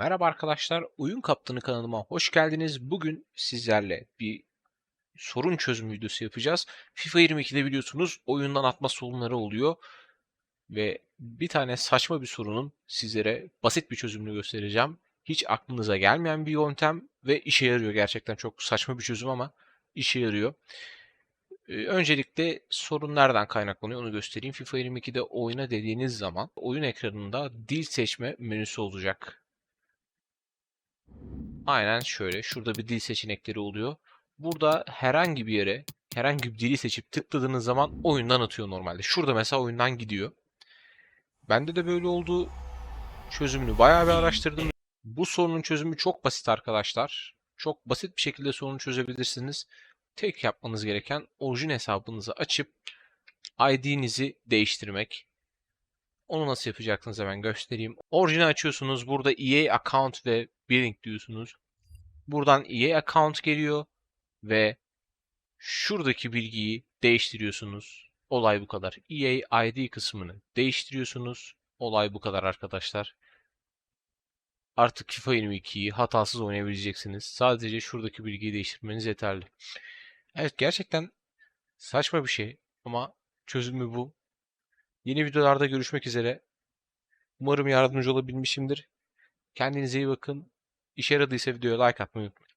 Merhaba arkadaşlar, Oyun Kaptanı kanalıma hoş geldiniz. Bugün sizlerle bir sorun çözüm videosu yapacağız. FIFA 22'de biliyorsunuz oyundan atma sorunları oluyor. Ve bir tane saçma bir sorunun sizlere basit bir çözümünü göstereceğim. Hiç aklınıza gelmeyen bir yöntem ve işe yarıyor gerçekten. Çok saçma bir çözüm ama işe yarıyor. Ee, Öncelikle sorun nereden kaynaklanıyor onu göstereyim. FIFA 22'de oyuna dediğiniz zaman oyun ekranında dil seçme menüsü olacak. Aynen şöyle. Şurada bir dil seçenekleri oluyor. Burada herhangi bir yere herhangi bir dili seçip tıkladığınız zaman oyundan atıyor normalde. Şurada mesela oyundan gidiyor. Bende de böyle oldu. Çözümünü bayağı bir araştırdım. Bu sorunun çözümü çok basit arkadaşlar. Çok basit bir şekilde sorunu çözebilirsiniz. Tek yapmanız gereken orijin hesabınızı açıp ID'nizi değiştirmek. Onu nasıl yapacaksınız hemen göstereyim. Orijini açıyorsunuz. Burada EA account ve billing diyorsunuz. Buradan EA account geliyor ve şuradaki bilgiyi değiştiriyorsunuz. Olay bu kadar. EA ID kısmını değiştiriyorsunuz. Olay bu kadar arkadaşlar. Artık FIFA 22'yi hatasız oynayabileceksiniz. Sadece şuradaki bilgiyi değiştirmeniz yeterli. Evet gerçekten saçma bir şey ama çözümü bu. Yeni videolarda görüşmek üzere. Umarım yardımcı olabilmişimdir. Kendinize iyi bakın. İşe yaradıysa videoya like atmayı unutmayın.